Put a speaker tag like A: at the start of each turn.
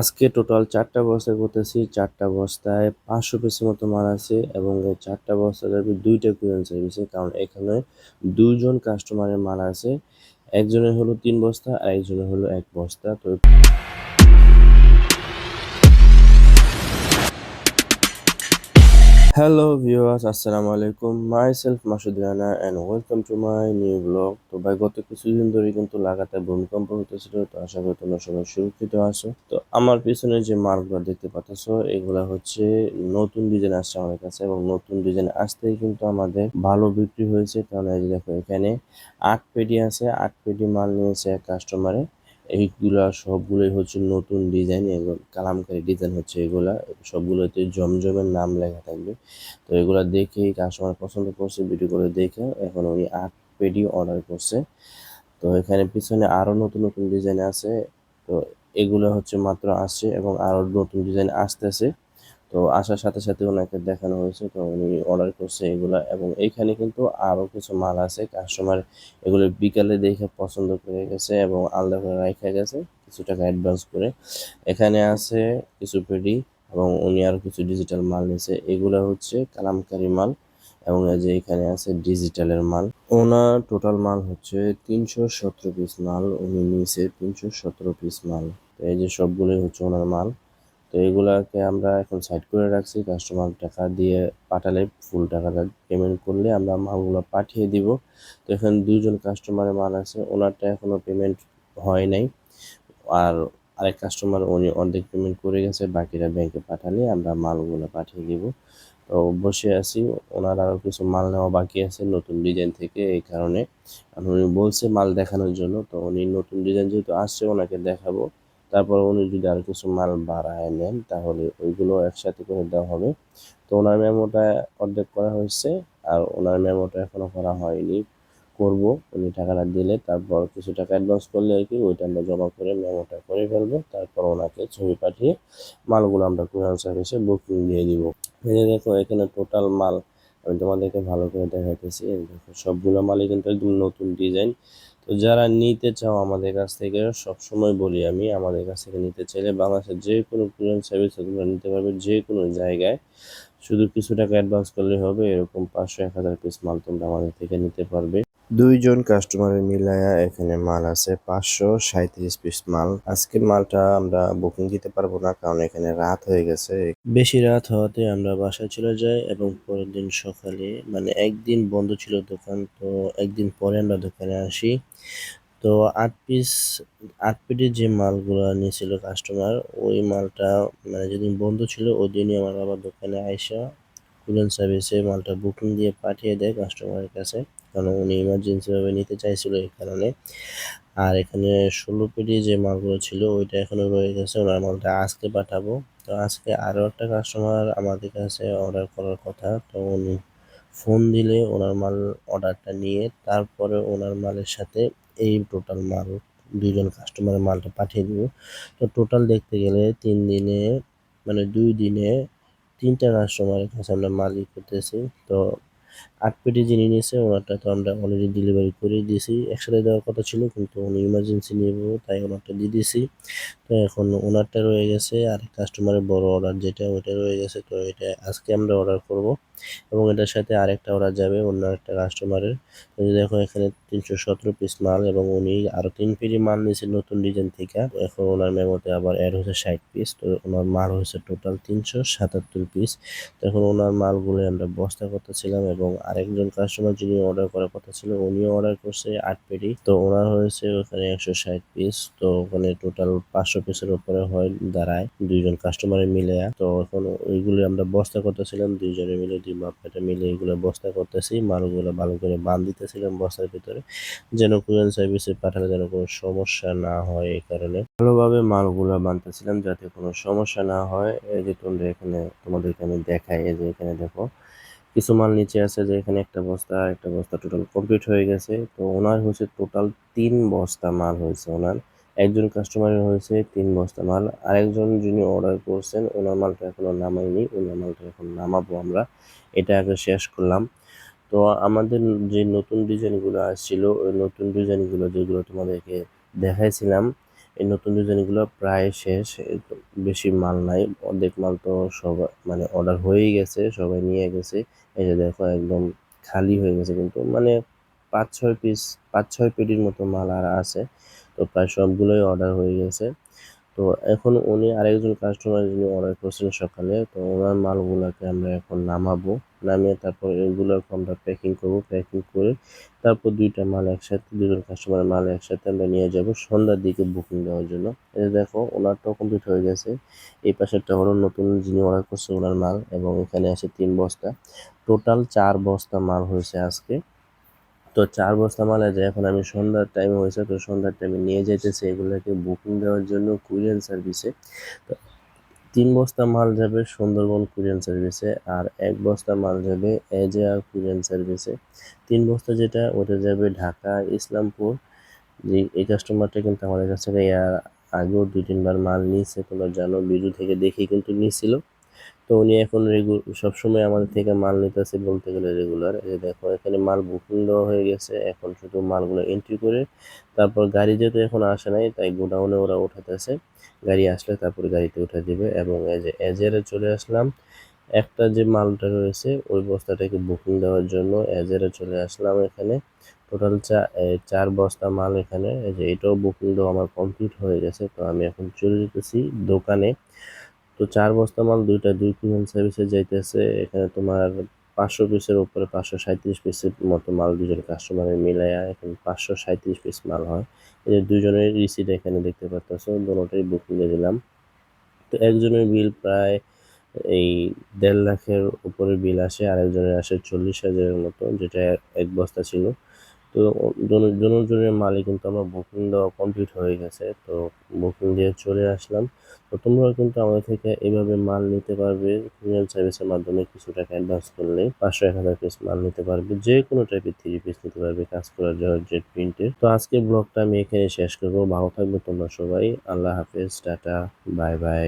A: আজকে টোটাল চারটা বস্তা করতেছি, চারটা বস্তায় পাঁচশো পিসের মতো মাল আছে এবং এই চারটা বস্তা যাবে দুইটা কুরিয়ান সার্ভিসে কারণ এখানে দুজন কাস্টমারের মাল আছে। একজনের হলো তিন বস্তা, আর একজনের হলো এক বস্তা। তো হ্যালো ভিউয়ার্স আসসালামু আলাইকুম। My self Masud Rana and welcome to my new blog তো ভাই, গত কিছুদিন ধরে কিন্তু লাগাতার ভূমিকম্প হতেছিল, তো আশা করি তোমরা সবাই সুরক্ষিত আছো। তো আমার পিছনে যে মালগুলো দেখতে পাচ্ছ এগুলা হচ্ছে নতুন ডিজাইন আসছে আমাদের কাছে এবং নতুন ডিজাইন আসতেই কিন্তু আমাদের ভালো বিক্রি হয়েছে। কারণ এই দেখো, এখানে আট পেডি আছে, আট পেডি মাল নিয়েছে এক কাস্টমারে এইগুলা সবগুলোই হচ্ছে নতুন ডিজাইন এগুলো কালামকারী ডিজাইন হচ্ছে এগুলা। সবগুলোতে জমজমের নাম লেখা থাকবে। তো এগুলা দেখেই কাস্টমার পছন্দ করছে ভিডিও করে দেখে এখন উনি আট পেডি অর্ডার করছে। তো এখানে পিছনে আরও নতুন নতুন ডিজাইন আছে। তো এগুলো হচ্ছে মাত্র আসছে এবং আরও নতুন ডিজাইন আসতেছে। তো আসার সাথে সাথে ওনাকে দেখানো হয়েছে, তো উনি অর্ডার করছে এগুলা এবং এইখানে কিন্তু আরও কিছু মাল আছে কাস্টমার এগুলো বিকালে দেখে পছন্দ করে গেছে এবং আলাদা করে রেখে গেছে কিছু টাকা অ্যাডভান্স করে। এখানে আছে কিছু পেডি এবং উনি আরও কিছু ডিজিটাল মাল নিয়েছে, এগুলো হচ্ছে কালামকারি মাল এবং যে এখানে আছে ডিজিটালের মাল। ওনার টোটাল মাল হচ্ছে তিনশো সতেরো পিস মাল, উনি নিয়েছে তিনশো সতেরো পিস মাল। এই যে সবগুলোই হচ্ছে ওনার মাল। তো এগুলাকে আমরা এখন সাইড করে রাখছি। কাস্টমার টাকা দিয়ে পাঠালে ফুল টাকাটা পেমেন্ট করলে আমরা মালগুলো পাঠিয়ে দিব। তো এখানে দুইজন কাস্টমারের মাল আছে, ওনারটা এখনও পেমেন্ট হয় নাই। আর আরেক কাস্টমার উনি অর্ধেক পেমেন্ট করে গেছে, বাকিরা ব্যাংকে পাঠালে আমরা মালগুলো পাঠিয়ে দিব। তো বসে আছি, ওনার আরও কিছু মাল নেওয়া বাকি আছে নতুন ডিজাইন থেকে এই কারণে। উনি বলছে মাল দেখানোর জন্য, তো উনি নতুন ডিজাইন যেহেতু আসছে, ওনাকে দেখাবো। তারপর উনি যদি আর কিছু মাল বাড়ায় নেন, তাহলে ওইগুলো একসাথে করে দেওয়া হবে। তো ওনার মেমোটা অর্ধেক করা হয়েছে আর ওনার মেমোটা এখনও করা হয়নি। করব, উনি টাকাটা দিলে তারপর কিছু টাকা অ্যাডভান্স করলে আর কি ওইটা আমরা জমা করে মেমোটা করে ফেলব। তারপর ওনাকে ছবি পাঠিয়ে মালগুলো আমরা কুরিয়ার সার্ভিসে বুকিং দিয়ে দিব। এই দেখো, এখানে টোটাল মাল আমি তোমাদেরকে ভালো করে দেখাইতেছি। দেখো, সবগুলো মালই কিন্তু একদম নতুন ডিজাইন তো যারা নিতে চাও আমাদের কাছ থেকে, সবসময় বলি আমি, আমাদের কাছ থেকে নিতে চাইলে বাংলাদেশের যে কোনো কুরিয়ার সার্ভিস তোমরা নিতে পারবে যে কোনো জায়গায়। শুধু কিছু টাকা অ্যাডভান্স করলে হবে, এরকম পাঁচশো, এক হাজার পিস মাল তোমরা আমাদের থেকে নিতে পারবে। দুইজন কাস্টমারের মিলায়া এখানে মাল আছে, পাঁচশো সাঁত্রিশ পিস মাল। আজকের মালটা আমরা বুকিং দিতে পারব না, কারণ এখানে রাত হয়ে গেছে। বেশি রাত হওয়াতে আমরা বাসায় চলে যাই এবং পরের দিন সকালে মানে একদিন বন্ধ ছিল দোকান, তো একদিন পরে আমরা দোকানে আসি। তো আট পিস আট পিটির যে মালগুলো নিয়েছিল কাস্টমার ওই মালটা মানে যেদিন বন্ধ ছিল, ওই দিনই আমার বাবা দোকানে আইসা কুরিয়ার সার্ভিসে মালটা বুকিং দিয়ে পাঠিয়ে দেয় কাস্টমারের কাছে। কারণ উনি ইমার্জেন্সিভাবে নিতে চাইছিল এই কারণে। আর এখানে ষোলো পেটি যে মালগুলো ছিল, ওইটা এখনও রয়ে গেছে, ওনার মালটা আজকে পাঠাবো। তো আজকে আরও একটা কাস্টমার আমাদের কাছে অর্ডার করার কথা, তো উনি ফোন দিলে ওনার মাল অর্ডারটা নিয়ে, তারপরে ওনার মালের সাথে এই টোটাল মাল দুজন কাস্টমারের মালটা পাঠিয়ে দিব। তো টোটাল দেখতে গেলে তিন দিনে মানে দুই দিনে তিনটা কাস্টমারের কাছে আমরা মাল ই করতেছি। তো আট পেটি যিনি নিয়েছে, ওনারটা তো আমরা অলরেডি ডেলিভারি করে দিয়েছি। একসাথে দেওয়ার কথা ছিল, কিন্তু উনি ইমার্জেন্সি নেব, তাই ওনারটা দিয়ে দিয়েছি। তো এখন ওনারটা রয়ে গেছে, আর কাস্টমারের বড় অর্ডার যেটা, ওইটা রয়ে গেছে। তো এটা আজকে আমরা অর্ডার করব, এবং এটার সাথে আরেকটা অর্ডার যাবে অন্য একটা কাস্টমারের দেখো, এখানে তিনশো সতেরো পিস মাল, এবং উনি আরও তিন পেটি মাল নিয়েছে নতুন ডিজাইন থেকে। এখন ওনার মেমোতে আবার অ্যাড হয়েছে ষাট পিস তো ওনার মাল হয়েছে টোটাল তিনশো সাতাত্তর পিস তো এখন ওনার মালগুলো আমরা বস্তা করতেছিলাম, এবং আরেকজন কাস্টমার যিনি অর্ডার করার কথা ছিল, উনিও অর্ডার করছে আট পেটি। তো ওনার হয়েছে ওখানে একশো ষাট পিস তো ওখানে টোটাল পাঁচশো পিসের উপরে হয় দাঁড়ায় দুইজন কাস্টমারের মিলে। তো এখন ওইগুলো আমরা বস্তা করতেছিলাম, দুইজনে মিলে দুই মাপটা মিলে এগুলো বস্তা করতেছি। মালগুলো ভালো করে বান দিতেছিলাম বস্তার ভিতরে, যেন কুরিয়ার সার্ভিসে পাঠালে যেন কোনো সমস্যা না হয় এই কারণে। ভালোভাবে মালগুলো বানতেছিলাম যাতে কোনো সমস্যা না হয়। এই যে তোমরা এখানে তোমাদেরকে আমি দেখাই, এই যে এখানে দেখো। কিছু মাল নিচে আছে যে এখানে একটা বস্তা একটা বস্তা টোটাল কমপ্লিট হয়ে গেছে। তো ওনার হচ্ছে টোটাল তিন বস্তা মাল হয়েছে ওনার। একজন কাস্টমারের হয়েছে তিন বস্তা মাল। আরেকজন যিনি অর্ডার করছেন, ওনার মালটা এখনও নামাইনি ওনার মালটা এখন নামাবো আমরা। এটা আগে শেষ করলাম। তো আমাদের যে নতুন ডিজাইনগুলো আসছিল, ওই নতুন ডিজাইনগুলো যেগুলো তোমাদেরকে দেখাইছিলাম এই নতুন ডিজাইনগুলো প্রায় শেষ বেশি মাল নাই, অর্ধেক মাল তো সবাই মানে অর্ডার হয়েই গেছে, সবাই নিয়ে গেছে। এই যে দেখো একদম খালি হয়ে গেছে কিন্তু মানে পাঁচ ছয় পিস পাঁচ ছয় পেটির মতো মাল আর আছে। তো প্রায় সবগুলোই অর্ডার হয়ে গেছে। তো এখন উনি আরেকজন কাস্টমার যিনি অর্ডার করছেন সকালে, তো ওনার মালগুলোকে আমরা এখন নামাবো, নামিয়ে তারপর এগুলোকে আমরা প্যাকিং করব প্যাকিং করে তারপর দুইটা মাল একসাথে দুজন কাস্টমারের মাল একসাথে আমরা নিয়ে যাব সন্ধ্যার দিকে বুকিং দেওয়ার জন্য। এই দেখো, ওনারটাও কমপ্লিট হয়ে গেছে। এই পাশেরটা হলো নতুন যিনি অর্ডার করছে ওনার মাল এবং এখানে আছে তিন বস্তা। টোটাল চার বস্তা মাল হয়েছে আজকে। তো চার বস্তা মাল আছে, এখন আমি সন্ধ্যার টাইম হয়েছে, তো সন্ধ্যার টাইমে নিয়ে যেতেছি এগুলোকে বুকিং দেওয়ার জন্য কুরিয়ান সার্ভিসে তো তিন বস্তা মাল যাবে সুন্দরবন কুরিয়ান সার্ভিসে আর এক বস্তা মাল যাবে এজেআর কুরিয়ান সার্ভিসে তিন বস্তা যেটা, ওটা যাবে ঢাকা, ইসলামপুর। যে এই কাস্টমারটা কিন্তু আমাদের কাছ থেকে আগেও দুই তিনবার মাল নিয়েছে, তোমরা জানো ভিডিও থেকে দেখেই কিন্তু নিয়েছিল। তো উনি এখন রেগু সবসময় আমাদের থেকে মাল নিতেছে বলতে গেলে রেগুলার এই দেখো, এখানে মাল বুকিং দেওয়া হয়ে গেছে। এখন শুধু মালগুলো এন্ট্রি করে, তারপর গাড়ি যেহেতু এখন আসে নাই, তাই গোডাউনে ওরা উঠাতেছে। গাড়ি আসলে তারপর গাড়িতে উঠে দিবে। এবং যে এজেরে চলে আসলাম, একটা যে মালটা রয়েছে, ওই বস্তাটাকে বুকিং দেওয়ার জন্য এজেরে চলে আসলাম এখানে। টোটাল চা চার বস্তা মাল এখানে। এই যে এটাও বুকিং দেওয়া আমার কমপ্লিট হয়ে গেছে। তো আমি এখন চলে যেতেছি দোকানে। তো চার বস্তা মাল, দুইটা দুই কুইন্টাল সার্ভিসে যাইতেছে। এখানে তোমার পাঁচশো পিসের উপরে পাঁচশো সাঁত্রিশ পিসের মতো মাল দুজন কাস্টমারের মিলাইয়া এখানে পাঁচশো সাঁত্রিশ পিস মাল হয়। এই যে দুজনের রিসিট এখানে দেখতে পাচ্ছ দুটোটাই বুকিং দিয়ে দিলাম। তো একজনের বিল প্রায় এই দেড় লাখের উপরে বিল আসে, আরেকজনের আসে চল্লিশ হাজারের মতো, যেটা এক বস্তা ছিল। তো দুজনের মালিক কিন্তু আমার বুকিং দেওয়া কমপ্লিট হয়ে গেছে। তো বুকিং দিয়ে চলে আসলাম। তো তোমরাও কিন্তু আমাদের থেকে এভাবে মাল নিতে পারবে। কুরিয়ার সার্ভিসের মাধ্যমে কিছু টাকা অ্যাডভান্স করলে পাঁচশো এক হাজার পিস মাল নিতে পারবে। যে কোনো টাইপের থ্রি পিস নিতে পারবে, কাজ করার জন্য জেট প্রিন্টের তো আজকে ব্লগটা আমি এখানে শেষ করব। ভালো থাকবে তোমরা সবাই। আল্লাহ হাফেজ, টাটা বাই বাই